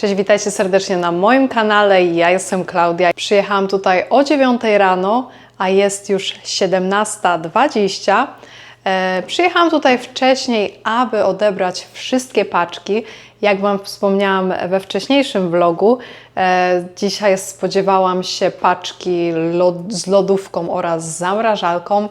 Cześć, witajcie serdecznie na moim kanale. Ja jestem Klaudia. Przyjechałam tutaj o 9 rano, a jest już 17.20. E, przyjechałam tutaj wcześniej, aby odebrać wszystkie paczki. Jak Wam wspomniałam we wcześniejszym vlogu, e, dzisiaj spodziewałam się paczki z lodówką oraz zamrażalką.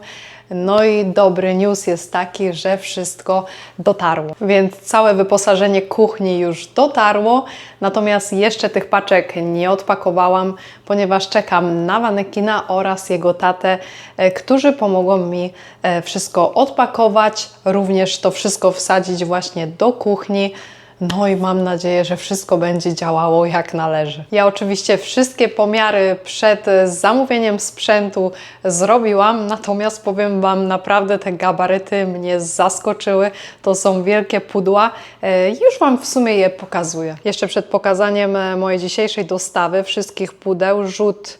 No i dobry news jest taki, że wszystko dotarło. Więc całe wyposażenie kuchni już dotarło, natomiast jeszcze tych paczek nie odpakowałam, ponieważ czekam na manekina oraz jego tatę, e, którzy pomogą mi e, wszystko odpakować, również to wszystko wsadzić właśnie do kuchni. No i mam nadzieję, że wszystko będzie działało jak należy. Ja oczywiście wszystkie pomiary przed zamówieniem sprzętu zrobiłam, natomiast powiem Wam, naprawdę te gabaryty mnie zaskoczyły. To są wielkie pudła. E, Już Wam w sumie je pokazuję. Jeszcze przed pokazaniem e, mojej dzisiejszej dostawy wszystkich pudeł rzut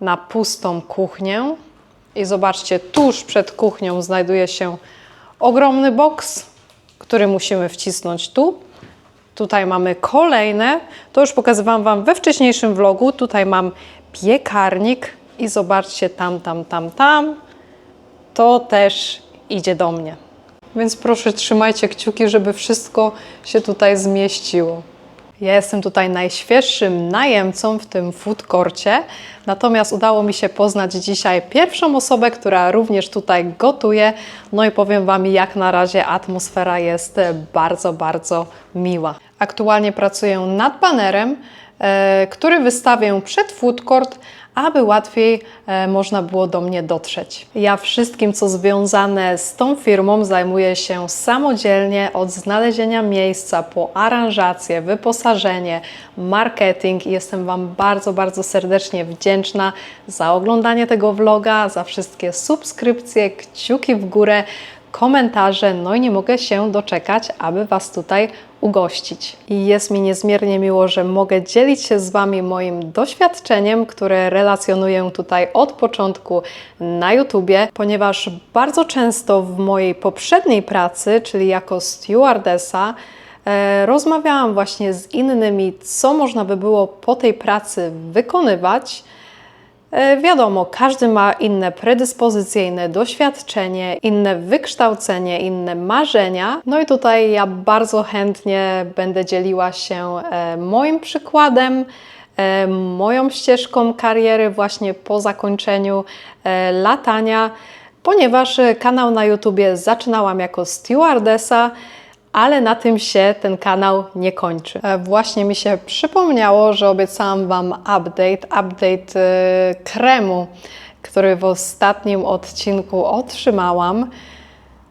na pustą kuchnię. I zobaczcie, tuż przed kuchnią znajduje się ogromny boks, który musimy wcisnąć tu. Tutaj mamy kolejne. To już pokazywałam Wam we wcześniejszym vlogu. Tutaj mam piekarnik i zobaczcie tam, tam, tam, tam. To też idzie do mnie. Więc proszę trzymajcie kciuki, żeby wszystko się tutaj zmieściło. Ja jestem tutaj najświeższym najemcą w tym food courcie, natomiast udało mi się poznać dzisiaj pierwszą osobę, która również tutaj gotuje. No i powiem Wam, jak na razie atmosfera jest bardzo, bardzo miła. Aktualnie pracuję nad banerem, e, który wystawię przed food court, aby łatwiej e, można było do mnie dotrzeć. Ja wszystkim, co związane z tą firmą, zajmuję się samodzielnie od znalezienia miejsca po aranżację, wyposażenie, marketing jestem Wam bardzo, bardzo serdecznie wdzięczna za oglądanie tego vloga, za wszystkie subskrypcje, kciuki w górę komentarze, no i nie mogę się doczekać, aby Was tutaj ugościć. I jest mi niezmiernie miło, że mogę dzielić się z Wami moim doświadczeniem, które relacjonuję tutaj od początku na YouTubie, ponieważ bardzo często w mojej poprzedniej pracy, czyli jako stewardessa, e, rozmawiałam właśnie z innymi, co można by było po tej pracy wykonywać. E, Wiadomo, każdy ma inne predyspozycje, inne doświadczenie, inne wykształcenie, inne marzenia. No i tutaj ja bardzo chętnie będę dzieliła się e, moim przykładem, e, moją ścieżką kariery właśnie po zakończeniu latania, ponieważ kanał na YouTubie zaczynałam jako stewardessa. Ale na tym się ten kanał nie kończy. E, Właśnie mi się przypomniało, że obiecałam Wam update, update e, kremu, który w ostatnim odcinku otrzymałam.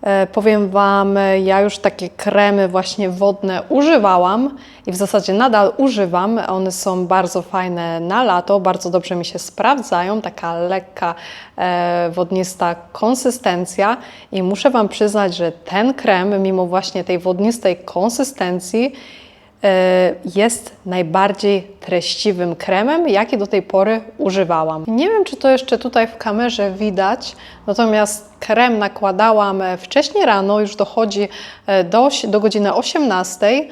E, Powiem Wam, e, ja już takie kremy właśnie wodne używałam i w zasadzie nadal używam. One są bardzo fajne na lato, bardzo dobrze mi się sprawdzają, taka lekka, e, wodnista konsystencja i muszę Wam przyznać, że ten krem, mimo właśnie tej wodnistej konsystencji, jest najbardziej treściwym kremem, jaki do tej pory używałam. Nie wiem, czy to jeszcze tutaj w kamerze widać, natomiast krem nakładałam e, wcześniej rano, już dochodzi e, do, do godziny 18.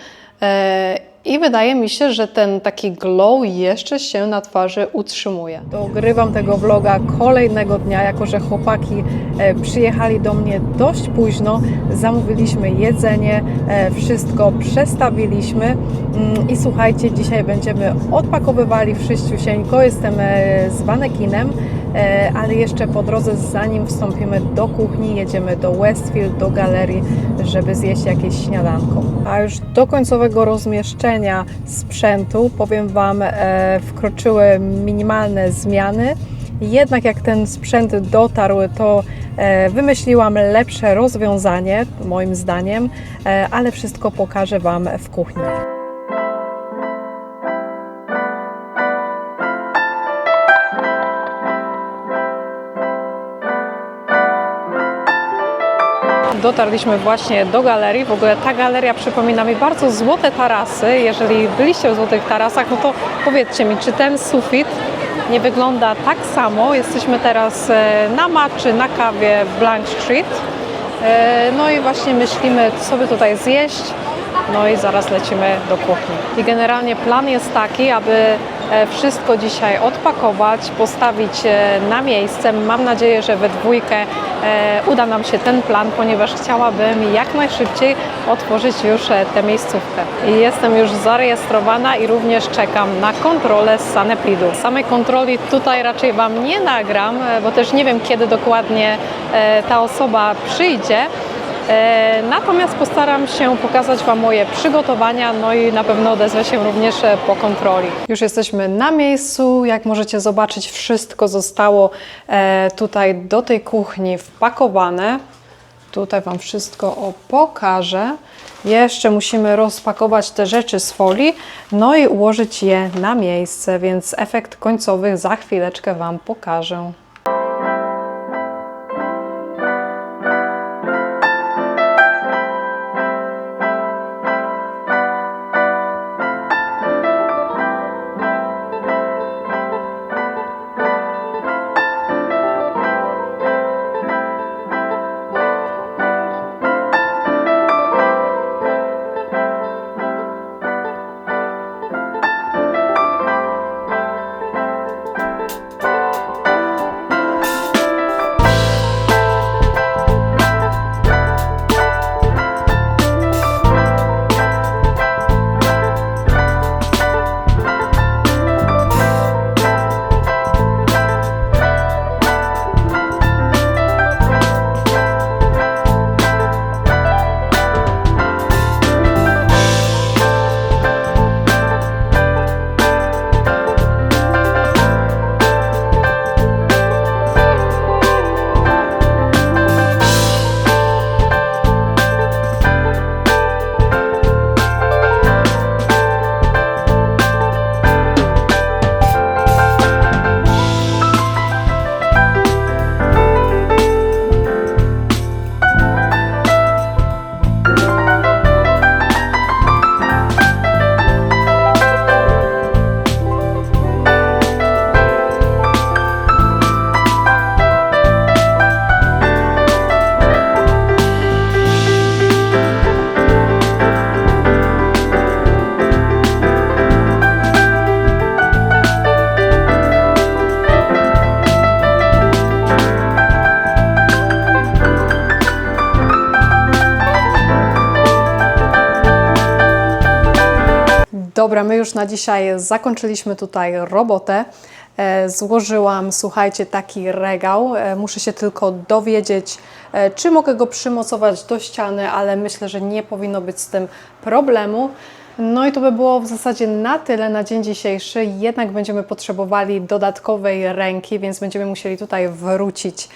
I wydaje mi się, że ten taki glow jeszcze się na twarzy utrzymuje. Dogrywam tego vloga kolejnego dnia, jako że chłopaki e, przyjechali do mnie dość późno. Zamówiliśmy jedzenie, e, wszystko przestawiliśmy Mm, i słuchajcie, dzisiaj będziemy odpakowywali wszyściusieńko. Jestem e, z manekinem, ale jeszcze po drodze, zanim wstąpimy do kuchni, jedziemy do Westfield, do galerii, żeby zjeść jakieś śniadanko. A już do końcowego rozmieszczenia sprzętu, powiem Wam, e, wkroczyły minimalne zmiany. Jednak jak ten sprzęt dotarł, to e, wymyśliłam lepsze rozwiązanie, moim zdaniem, e, ale wszystko pokażę Wam w kuchni. Dotarliśmy właśnie do galerii. W ogóle ta galeria przypomina mi bardzo złote tarasy. Jeżeli byliście w złotych tarasach, no to powiedzcie mi, czy ten sufit nie wygląda tak samo? Jesteśmy teraz e, na maczy, na kawie w Blank Street. E, No i właśnie myślimy, co by tutaj zjeść. no i zaraz lecimy do kuchni. I generalnie plan jest taki, aby wszystko dzisiaj odpakować, postawić e, na miejsce. Mam nadzieję, że we dwójkę e, uda nam się ten plan, ponieważ chciałabym jak najszybciej otworzyć już e, tę miejscówkę. Jestem już zarejestrowana i również czekam na kontrolę z Sanepidu. Samej kontroli tutaj raczej Wam nie nagram, e, bo też nie wiem kiedy dokładnie e, ta osoba przyjdzie. E, Natomiast postaram się pokazać Wam moje przygotowania, no i na pewno odezwę się również e, po kontroli. Już jesteśmy na miejscu. Jak możecie zobaczyć, wszystko zostało e, tutaj do tej kuchni wpakowane. Tutaj Wam wszystko pokażę. Jeszcze musimy rozpakować te rzeczy z folii, no i ułożyć je na miejsce, więc efekt końcowy za chwileczkę Wam pokażę. Już na dzisiaj zakończyliśmy tutaj robotę. E, Złożyłam, słuchajcie, taki regał. E, Muszę się tylko dowiedzieć, e, czy mogę go przymocować do ściany, ale myślę, że nie powinno być z tym problemu. No i to by było w zasadzie na tyle na dzień dzisiejszy. Jednak będziemy potrzebowali dodatkowej ręki, więc będziemy musieli tutaj wrócić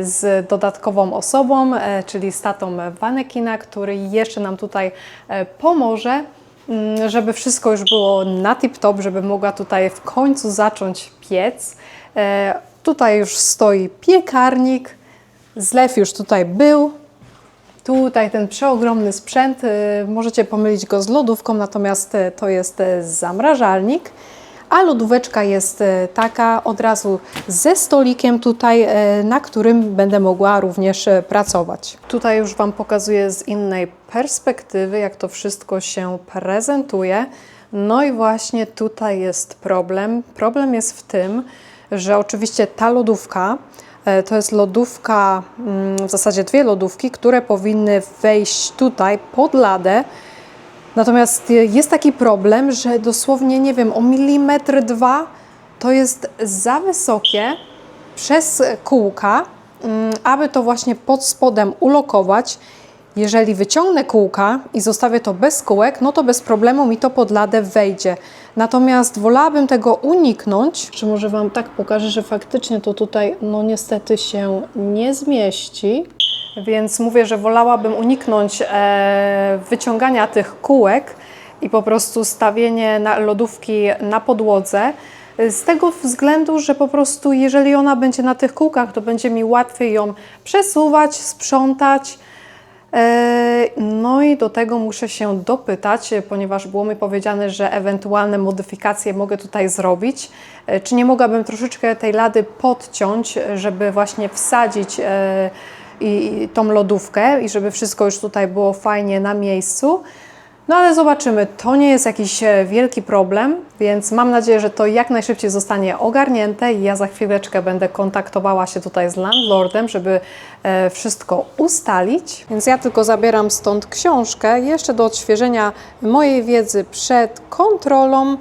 z dodatkową osobą, czyli z tatą Vanekina, który jeszcze nam tutaj pomoże żeby wszystko już było na tip-top, żeby mogła tutaj w końcu zacząć piec. E, tutaj już stoi piekarnik, zlew już tutaj był. Tutaj ten przeogromny sprzęt, e, możecie pomylić go z lodówką, natomiast e, to jest zamrażalnik. A lodóweczka jest e, taka od razu ze stolikiem tutaj, e, na którym będę mogła również e, pracować. Tutaj już Wam pokazuję z innej perspektywy, jak to wszystko się prezentuje. No i właśnie tutaj jest problem. Problem jest w tym, że oczywiście ta lodówka to jest lodówka, mm, w zasadzie dwie lodówki, które powinny wejść tutaj pod ladę. Natomiast jest taki problem, że dosłownie, nie wiem, o milimetr, dwa to jest za wysokie przez kółka, mm, aby to właśnie pod spodem ulokować. Jeżeli wyciągnę kółka i zostawię to bez kółek, no to bez problemu mi to pod ladę wejdzie. Natomiast wolałabym tego uniknąć. Czy może Wam tak pokażę, że faktycznie to tutaj, no niestety się nie zmieści. Więc mówię, że wolałabym uniknąć e, wyciągania tych kółek i po prostu stawienie na lodówki na podłodze. Z tego względu, że po prostu jeżeli ona będzie na tych kółkach, to będzie mi łatwiej ją przesuwać, sprzątać. E, No i do tego muszę się dopytać, ponieważ było mi powiedziane, że ewentualne modyfikacje mogę tutaj zrobić. E, Czy nie mogłabym troszeczkę tej lady podciąć, żeby właśnie wsadzić i tą lodówkę i żeby wszystko już tutaj było fajnie na miejscu. No ale zobaczymy, to nie jest jakiś e, wielki problem, więc mam nadzieję, że to jak najszybciej zostanie ogarnięte i ja za chwileczkę będę kontaktowała się tutaj z landlordem, żeby e, wszystko ustalić. Więc ja tylko zabieram stąd książkę jeszcze do odświeżenia mojej wiedzy przed kontrolą.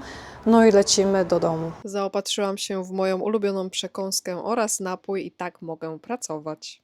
No i lecimy do domu. Zaopatrzyłam się w moją ulubioną przekąskę oraz napój i tak mogę pracować.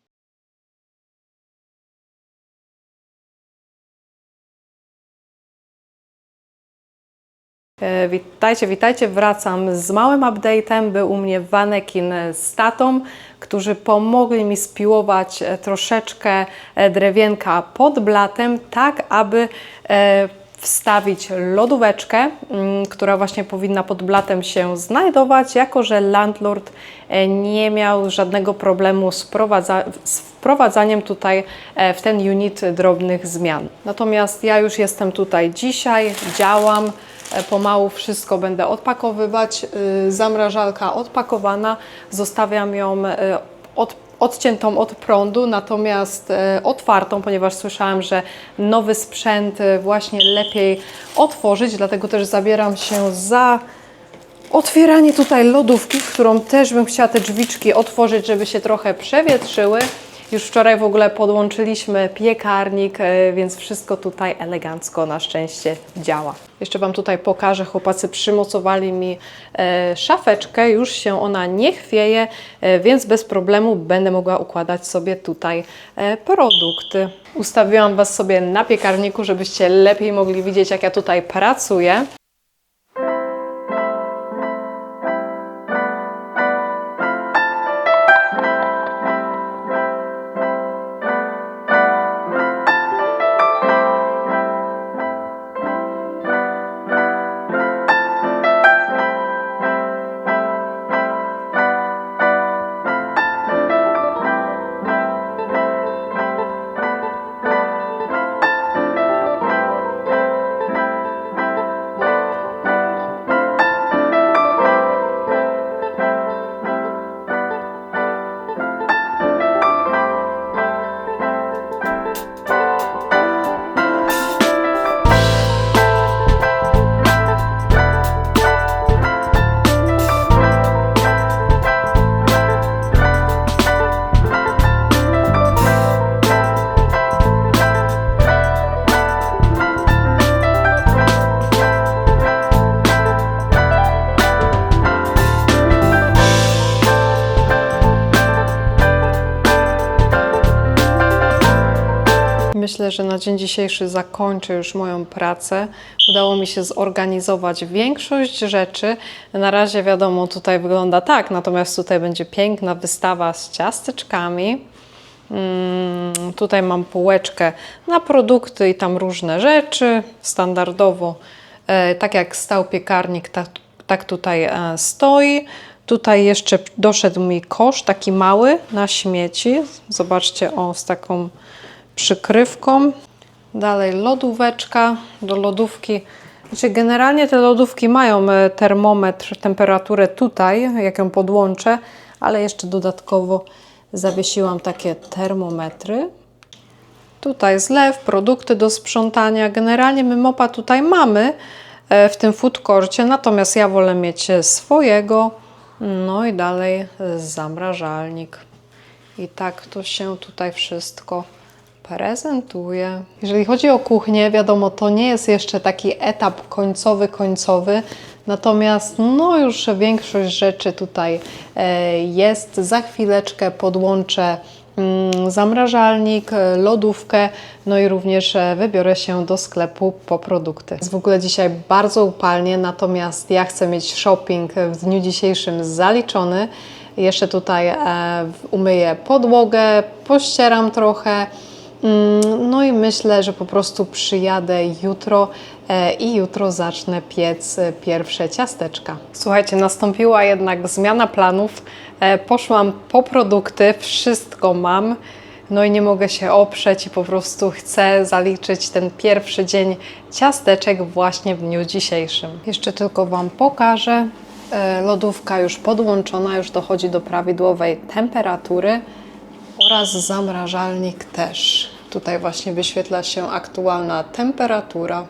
Witajcie, witajcie. Wracam z małym update'em. Był u mnie Wanekin z tatą, którzy pomogli mi spiłować e, troszeczkę e, drewienka pod blatem, tak aby e, wstawić lodóweczkę, mm, która właśnie powinna pod blatem się znajdować, jako że landlord e, nie miał żadnego problemu z, prowadza- z wprowadzaniem tutaj e, w ten unit drobnych zmian. Natomiast ja już jestem tutaj dzisiaj, działam. E, Pomału wszystko będę odpakowywać. Y, Zamrażalka odpakowana. Zostawiam ją e, od, odciętą od prądu, natomiast e, otwartą, ponieważ słyszałam, że nowy sprzęt e, właśnie lepiej otworzyć, dlatego też zabieram się za otwieranie tutaj lodówki, którą też bym chciała te drzwiczki otworzyć, żeby się trochę przewietrzyły. Już wczoraj w ogóle podłączyliśmy piekarnik, e, więc wszystko tutaj elegancko na szczęście działa. Jeszcze Wam tutaj pokażę, chłopacy przymocowali mi e, szafeczkę, już się ona nie chwieje, e, więc bez problemu będę mogła układać sobie tutaj produkty. Ustawiłam Was sobie na piekarniku, żebyście lepiej mogli widzieć, jak ja tutaj pracuję. Myślę, że na dzień dzisiejszy zakończę już moją pracę. Udało mi się zorganizować większość rzeczy. Na razie wiadomo, tutaj wygląda tak, natomiast tutaj będzie piękna wystawa z ciasteczkami. Mm, tutaj mam półeczkę na produkty i tam różne rzeczy. Standardowo, e, tak jak stał piekarnik, tak, tak tutaj e, stoi. Tutaj jeszcze doszedł mi kosz taki mały na śmieci. Zobaczcie, o, z taką przykrywką. Dalej lodóweczka do lodówki. Znaczy generalnie te lodówki mają e, termometr, temperaturę tutaj, jak ją podłączę, ale jeszcze dodatkowo zawiesiłam takie termometry. Tutaj zlew, produkty do sprzątania. Generalnie my mopa tutaj mamy e, w tym food natomiast ja wolę mieć swojego. No i dalej zamrażalnik. I tak to się tutaj wszystko prezentuje. Jeżeli chodzi o kuchnię, wiadomo, to nie jest jeszcze taki etap końcowy, końcowy. Natomiast no już większość rzeczy tutaj e, jest. Za chwileczkę podłączę mm, zamrażalnik, e, lodówkę, no i również e, wybiorę się do sklepu po produkty. Jest w ogóle dzisiaj bardzo upalnie, natomiast ja chcę mieć shopping w dniu dzisiejszym zaliczony. Jeszcze tutaj umyję podłogę, pościeram trochę. Mm, No i myślę, że po prostu przyjadę jutro e, i jutro zacznę piec e, pierwsze ciasteczka. Słuchajcie, nastąpiła jednak zmiana planów. E, Poszłam po produkty, wszystko mam. No i nie mogę się oprzeć i po prostu chcę zaliczyć ten pierwszy dzień ciasteczek właśnie w dniu dzisiejszym. Jeszcze tylko Wam pokażę. Lodówka już podłączona, już dochodzi do prawidłowej temperatury. oraz zamrażalnik też. Tutaj właśnie wyświetla się aktualna temperatura.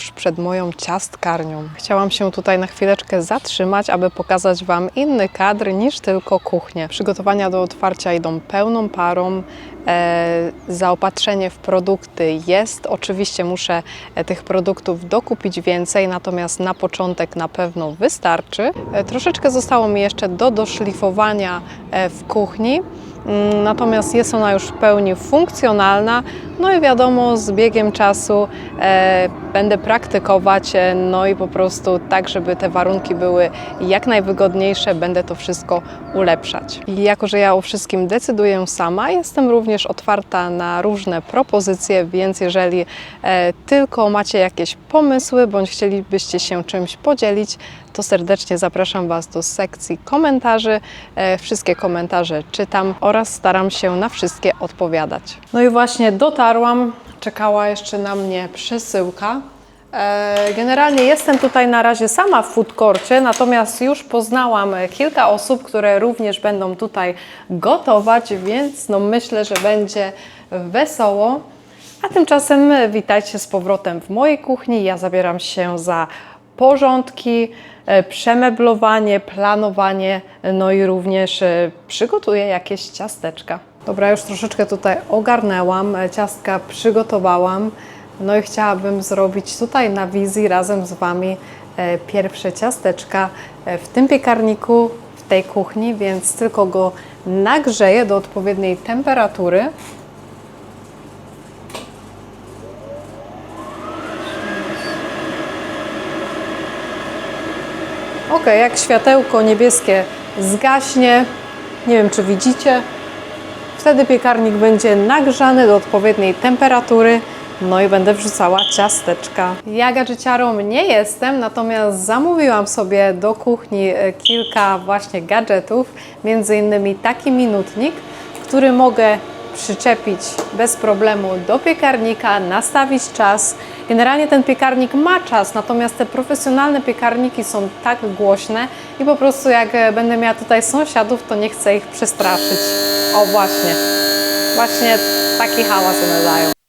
Tuż przed moją ciastkarnią. Chciałam się tutaj na chwileczkę zatrzymać, aby pokazać Wam inny kadr niż tylko kuchnię. Przygotowania do otwarcia idą pełną parą. E, zaopatrzenie w produkty jest. Oczywiście muszę e, tych produktów dokupić więcej, natomiast na początek na pewno wystarczy. E, troszeczkę zostało mi jeszcze do doszlifowania e, w kuchni. Natomiast jest ona już w pełni funkcjonalna, no i wiadomo, z biegiem czasu e, będę praktykować, e, no i po prostu tak, żeby te warunki były jak najwygodniejsze, będę to wszystko ulepszać. I jako, że ja o wszystkim decyduję sama, jestem również otwarta na różne propozycje, więc jeżeli e, tylko macie jakieś pomysły bądź chcielibyście się czymś podzielić, to serdecznie zapraszam Was do sekcji komentarzy. E, Wszystkie komentarze czytam oraz staram się na wszystkie odpowiadać. No i właśnie dotarłam, czekała jeszcze na mnie przesyłka. E, Generalnie jestem tutaj na razie sama w food courcie, natomiast już poznałam kilka osób, które również będą tutaj gotować, więc no myślę, że będzie wesoło. A tymczasem witajcie z powrotem w mojej kuchni. Ja zabieram się za porządki, e, przemeblowanie, planowanie, no i również e, przygotuję jakieś ciasteczka. Dobra, już troszeczkę tutaj ogarnęłam, e, ciastka przygotowałam, no i chciałabym zrobić tutaj na wizji razem z Wami e, pierwsze ciasteczka e, w tym piekarniku, w tej kuchni, więc tylko go nagrzeję do odpowiedniej temperatury. Ok, jak światełko niebieskie zgaśnie, nie wiem czy widzicie, wtedy piekarnik będzie nagrzany do odpowiedniej temperatury, no i będę wrzucała ciasteczka. Ja gadżeciarą nie jestem, natomiast zamówiłam sobie do kuchni e, kilka właśnie gadżetów, między innymi taki minutnik, który mogę przyczepić bez problemu do piekarnika, nastawić czas. Generalnie ten piekarnik ma czas, natomiast te profesjonalne piekarniki są tak głośne i po prostu jak będę miała tutaj sąsiadów, to nie chcę ich przestraszyć. O właśnie, właśnie taki hałas one dają.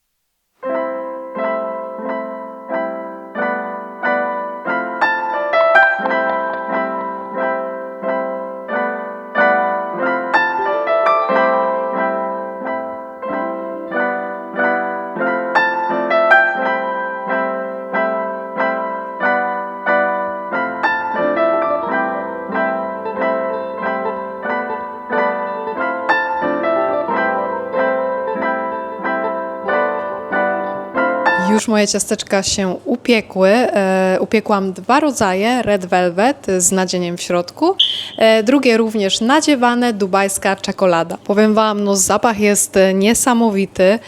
Już moje ciasteczka się upiekły. E, upiekłam dwa rodzaje, red velvet z nadzieniem w środku. E, drugie również nadziewane, dubajska czekolada. Powiem Wam, no zapach jest niesamowity.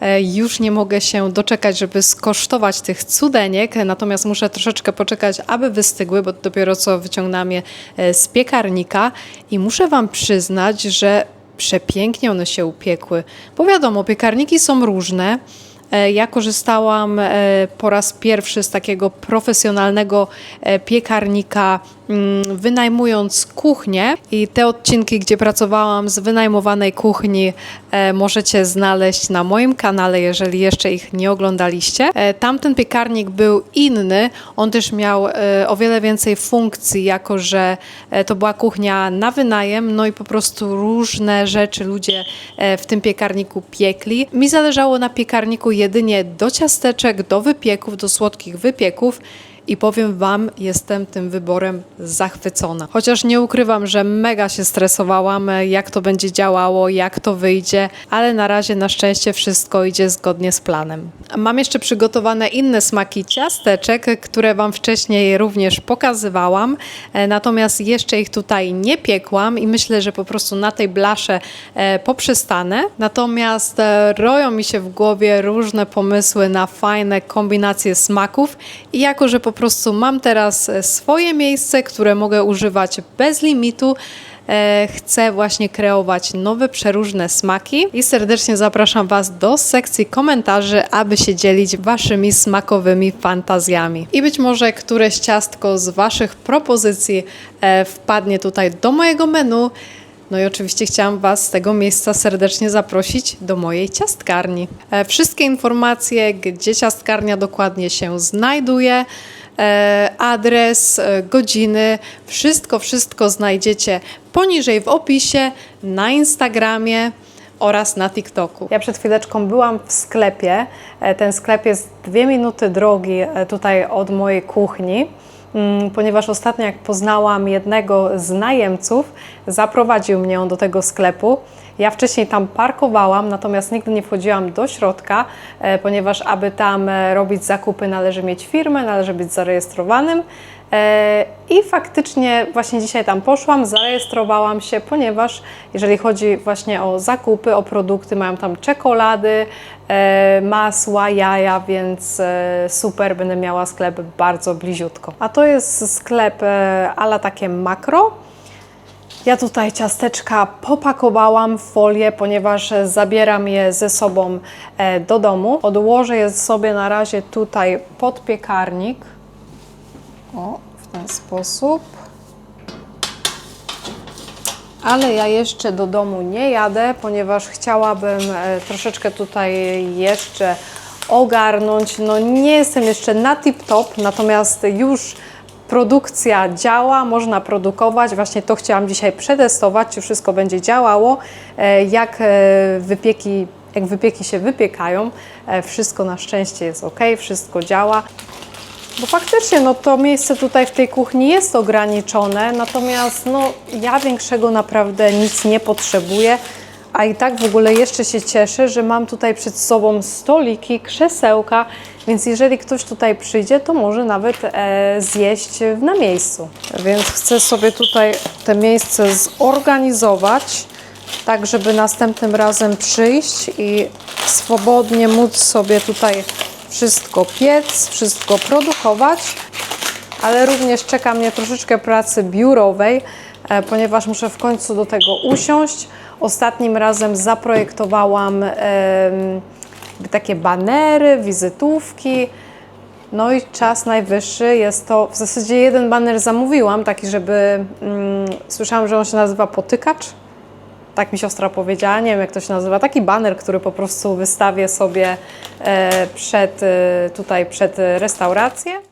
E, Już nie mogę się doczekać, żeby skosztować tych cudeniek, natomiast muszę troszeczkę poczekać, aby wystygły, bo dopiero co wyciągnęłam je e, z piekarnika i muszę Wam przyznać, że przepięknie one się upiekły, bo wiadomo, piekarniki są różne. E, Ja korzystałam e, po raz pierwszy z takiego profesjonalnego e, piekarnika, wynajmując kuchnię. I te odcinki, gdzie pracowałam z wynajmowanej kuchni, e, możecie znaleźć na moim kanale, jeżeli jeszcze ich nie oglądaliście. E, Tamten piekarnik był inny. On też miał e, o wiele więcej funkcji, jako że to była kuchnia na wynajem, no i po prostu różne rzeczy ludzie w tym piekarniku piekli. Mi zależało na piekarniku jedynie do ciasteczek, do wypieków, do słodkich wypieków. I powiem Wam, jestem tym wyborem zachwycona. Chociaż nie ukrywam, że mega się stresowałam, jak to będzie działało, jak to wyjdzie, ale na razie na szczęście wszystko idzie zgodnie z planem. Mam jeszcze przygotowane inne smaki ciasteczek, które Wam wcześniej również pokazywałam, e, natomiast jeszcze ich tutaj nie piekłam i myślę, że po prostu na tej blasze e, poprzystanę. Natomiast e, roją mi się w głowie różne pomysły na fajne kombinacje smaków i jako, że po prostu mam teraz e, swoje miejsce, które mogę używać bez limitu, e, chcę właśnie kreować nowe, przeróżne smaki i serdecznie zapraszam Was do sekcji komentarzy, aby się dzielić Waszymi smakowymi fantazjami. I być może któreś ciastko z Waszych propozycji e, wpadnie tutaj do mojego menu. No i oczywiście chciałam Was z tego miejsca serdecznie zaprosić do mojej ciastkarni. Wszystkie informacje, gdzie ciastkarnia dokładnie się znajduje, adres, e, godziny, wszystko, wszystko znajdziecie poniżej w opisie, na Instagramie oraz na TikToku. Ja przed chwileczką byłam w sklepie. E, Ten sklep jest dwie minuty drogi e, tutaj od mojej kuchni. Mm, ponieważ ostatnio jak poznałam jednego z najemców, zaprowadził mnie on do tego sklepu. Ja wcześniej tam parkowałam, natomiast nigdy nie wchodziłam do środka, e, ponieważ aby tam e, robić zakupy należy mieć firmę, należy być zarejestrowanym. E, I faktycznie właśnie dzisiaj tam poszłam, zarejestrowałam się, ponieważ jeżeli chodzi właśnie o zakupy, o produkty, mają tam czekolady, e, masła, jaja, więc e, super, będę miała sklep bardzo bliziutko. A to jest sklep ala takie makro. Ja tutaj ciasteczka popakowałam w folię, ponieważ zabieram je ze sobą do domu. Odłożę je sobie na razie tutaj pod piekarnik. O, w ten sposób. Ale ja jeszcze do domu nie jadę, ponieważ chciałabym e, troszeczkę tutaj jeszcze ogarnąć. No nie jestem jeszcze na tip-top, natomiast już produkcja działa, można produkować. Właśnie to chciałam dzisiaj przetestować, czy wszystko będzie działało, e, jak e, wypieki, jak wypieki się wypiekają. Wszystko na szczęście jest ok, wszystko działa. Bo faktycznie no, to miejsce tutaj w tej kuchni jest ograniczone, natomiast no, ja większego naprawdę nic nie potrzebuję. A i tak w ogóle jeszcze się cieszę, że mam tutaj przed sobą stoliki, krzesełka, więc jeżeli ktoś tutaj przyjdzie, to może nawet e, zjeść na miejscu. Więc chcę sobie tutaj te miejsce zorganizować, tak żeby następnym razem przyjść i swobodnie móc sobie tutaj wszystko piec, wszystko produkować, ale również czeka mnie troszeczkę pracy biurowej, e, ponieważ muszę w końcu do tego usiąść. Ostatnim razem zaprojektowałam takie banery, wizytówki. No i czas najwyższy jest to, w zasadzie jeden baner zamówiłam, taki, żeby, mm, słyszałam, że on się nazywa potykacz, tak mi siostra powiedziała, nie wiem jak to się nazywa, taki baner, który po prostu wystawię sobie e, przed, e, tutaj przed restaurację.